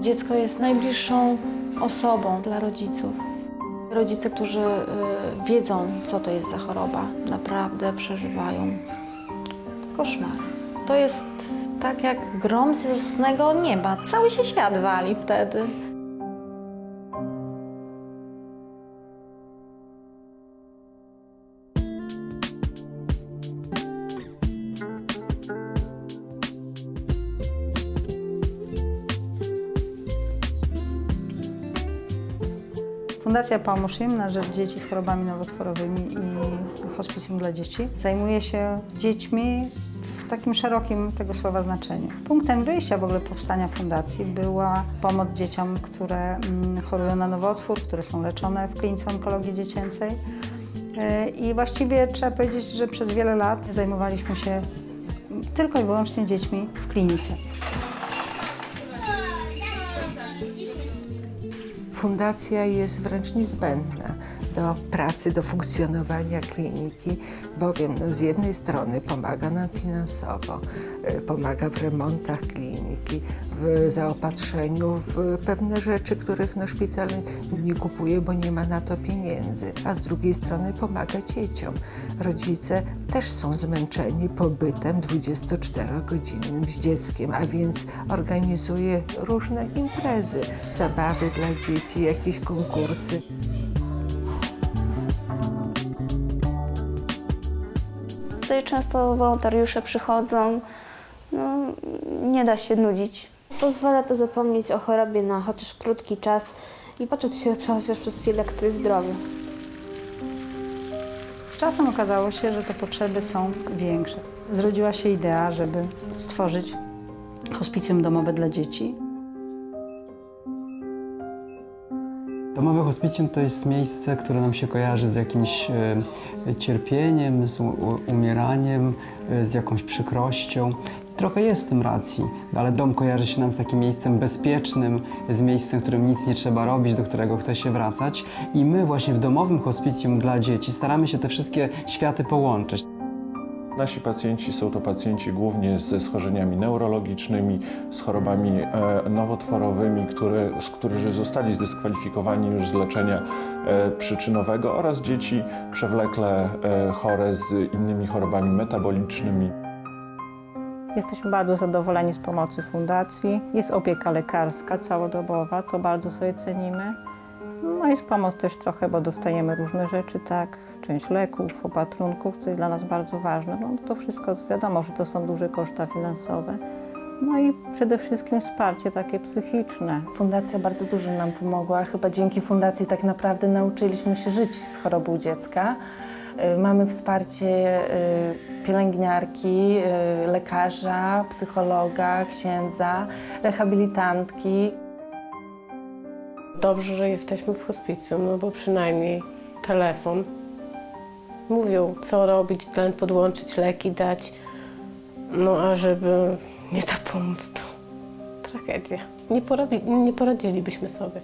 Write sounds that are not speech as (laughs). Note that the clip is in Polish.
Dziecko jest najbliższą osobą dla rodziców. Rodzice, którzy y, wiedzą, co to jest za choroba, naprawdę przeżywają koszmar. To jest tak jak grom z jasnego nieba. Cały się świat wali wtedy. Fundacja Pomóż Im na rzecz dzieci z chorobami nowotworowymi i hospicjum dla dzieci zajmuje się dziećmi w takim szerokim tego słowa znaczeniu. Punktem wyjścia w ogóle powstania fundacji była pomoc dzieciom, które mm, chorują na nowotwór, które są leczone w klinice onkologii dziecięcej. Yy, I właściwie trzeba powiedzieć, że przez wiele lat zajmowaliśmy się tylko i wyłącznie dziećmi w klinice. Fundacja jest wręcz niezbędna do pracy, do funkcjonowania kliniki, bowiem no, z jednej strony pomaga nam finansowo, y, pomaga w remontach kliniki, w zaopatrzeniu w pewne rzeczy, których no, szpital nie kupuje, bo nie ma na to pieniędzy, a z drugiej strony pomaga dzieciom. Rodzice też są zmęczeni pobytem 24-godzinnym z dzieckiem, a więc organizuje różne imprezy, zabawy dla dzieci, jakieś konkursy. Tutaj często wolontariusze przychodzą. No, nie da się nudzić. Pozwala to zapomnieć o chorobie na chociaż krótki czas i poczuć się (laughs) chociaż przez chwilę ktoś zdrowy. Z czasem okazało się, że te potrzeby są większe. Zrodziła się idea, żeby stworzyć hospicjum domowe dla dzieci. Domowe hospicjum to jest miejsce, które nam się kojarzy z jakimś e, cierpieniem, z umieraniem, e, z jakąś przykrością. Trochę jest w tym racji, ale dom kojarzy się nam z takim miejscem bezpiecznym, z miejscem, w którym nic nie trzeba robić, do którego chce się wracać. I my właśnie w domowym hospicjum dla dzieci staramy się te wszystkie światy połączyć. Nasi pacjenci są to pacjenci głównie ze schorzeniami neurologicznymi, z chorobami e, nowotworowymi, które, którzy zostali zdyskwalifikowani już z leczenia e, przyczynowego oraz dzieci przewlekle e, chore z innymi chorobami metabolicznymi. Jesteśmy bardzo zadowoleni z pomocy fundacji. Jest opieka lekarska całodobowa, to bardzo sobie cenimy. No jest pomoc też trochę, bo dostajemy różne rzeczy, tak, część leków, opatrunków, co jest dla nas bardzo ważne, bo to wszystko wiadomo, że to są duże koszta finansowe. No i przede wszystkim wsparcie takie psychiczne. Fundacja bardzo dużo nam pomogła. Chyba dzięki fundacji tak naprawdę nauczyliśmy się żyć z chorobą dziecka. Y, Mamy wsparcie y, pielęgniarki, y, lekarza, psychologa, księdza, rehabilitantki. Dobrze, że jesteśmy w hospicjum, no bo przynajmniej telefon. Mówią, co robić, tlen podłączyć, leki dać. No a żeby nie ta to tragedia. Nie, porobi, nie poradzilibyśmy sobie.